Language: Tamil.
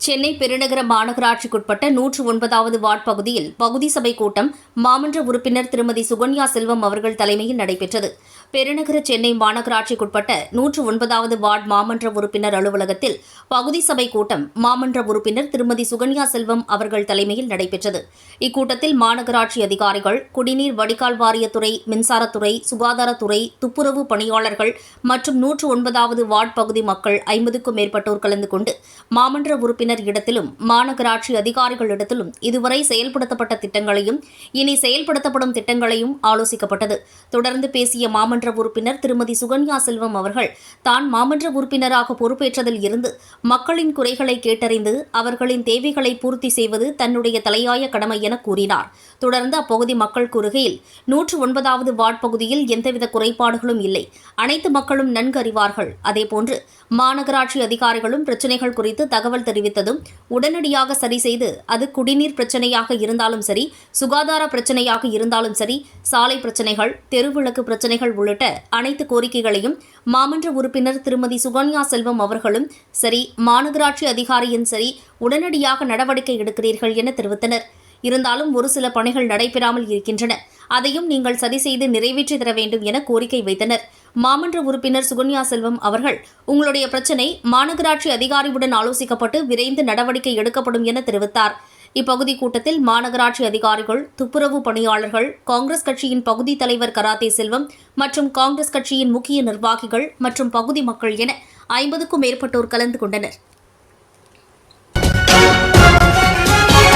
சென்னை பெருநகர மாநகராட்சிக்குட்பட்ட நூற்று ஒன்பதாவது வார்டு பகுதியில் பகுதி சபை கூட்டம் மாமன்ற உறுப்பினர் திருமதி சுகன்யா செல்வம் அவர்கள் தலைமையில் நடைபெற்றது. பெருநகர சென்னை மாநகராட்சிக்குட்பட்ட நூற்று ஒன்பதாவது வார்டு மாமன்ற உறுப்பினர் அலுவலகத்தில் பகுதி சபை கூட்டம் மாமன்ற உறுப்பினர் திருமதி சுகன்யா செல்வம் அவர்கள் தலைமையில் நடைபெற்றது. இக்கூட்டத்தில் மாநகராட்சி அதிகாரிகள் குடிநீர் வடிகால் வாரியத்துறை மின்சாரத்துறை சுகாதாரத்துறை துப்புரவு பணியாளர்கள் மற்றும் நூற்று ஒன்பதாவது வார்டு பகுதி மக்கள் ஐம்பதுக்கும் மேற்பட்டோர் கலந்து கொண்டு மாமன்ற உறுப்பினர் இடத்திலும் மாநகராட்சி அதிகாரிகளிடத்திலும் இதுவரை செயல்படுத்தப்பட்ட திட்டங்களையும் இனி செயல்படுத்தப்படும் திட்டங்களையும் ஆலோசிக்கப்பட்டது. தொடர்ந்து பேசிய மாமன்ற உறுப்பினர் திருமதி சுகன்யா செல்வம் அவர்கள் தான் மாமன்ற உறுப்பினராக பொறுப்பேற்றதில் இருந்து மக்களின் குறைகளை கேட்டறிந்து அவர்களின் தேவைகளை பூர்த்தி செய்வது தன்னுடைய தலையாய கடமை என கூறினார். தொடர்ந்து அப்பகுதி மக்கள் கூறுகையில் நூற்று ஒன்பதாவது வார்டு பகுதியில் எந்தவித குறைபாடுகளும் இல்லை. அனைத்து மக்களும் நன்கு அறிவார்கள் அதேபோன்று மாநகராட்சி அதிகாரிகளும் பிரச்சினைகள் குறித்து தகவல் தெரிவித்ததும் உடனடியாக சரி செய்து அது குடிநீர் பிரச்சனையாக இருந்தாலும் சரி சுகாதார பிரச்சனையாக இருந்தாலும் சரி சாலை பிரச்சனைகள் தெருவிளக்கு பிரச்சனைகள் உள்ளிட்ட அனைத்து கோரிக்கைகளையும் மாமன்ற உறுப்பினர் திருமதி சுகன்யா செல்வம் அவர்களும் சரி மாநகராட்சி அதிகாரியும் சரி உடனடியாக நடவடிக்கை எடுக்கிறீர்கள் என தெரிவித்தனர். இருந்தாலும் ஒரு சில பணிகள் நடைபெறாமல் இருக்கின்றன. அதையும் நீங்கள் சரி செய்து நிறைவேற்றி தர வேண்டும் என கோரிக்கை வைத்தனர். மாமன்ற உறுப்பினர் சுகன்யா செல்வம் அவர்கள் உங்களுடைய பிரச்சினை மாநகராட்சி அதிகாரியுடன் ஆலோசிக்கப்பட்டு விரைந்து நடவடிக்கை எடுக்கப்படும் என தெரிவித்தார். இப்பகுதி கூட்டத்தில் மாநகராட்சி அதிகாரிகள் துப்புரவு பணியாளர்கள் காங்கிரஸ் கட்சியின் பகுதி தலைவர் கராத்தே செல்வம் மற்றும் காங்கிரஸ் கட்சியின் முக்கிய நிர்வாகிகள் மற்றும் பகுதி மக்கள் என ஐம்பதுக்கும் மேற்பட்டோர் கலந்து கொண்டனர்.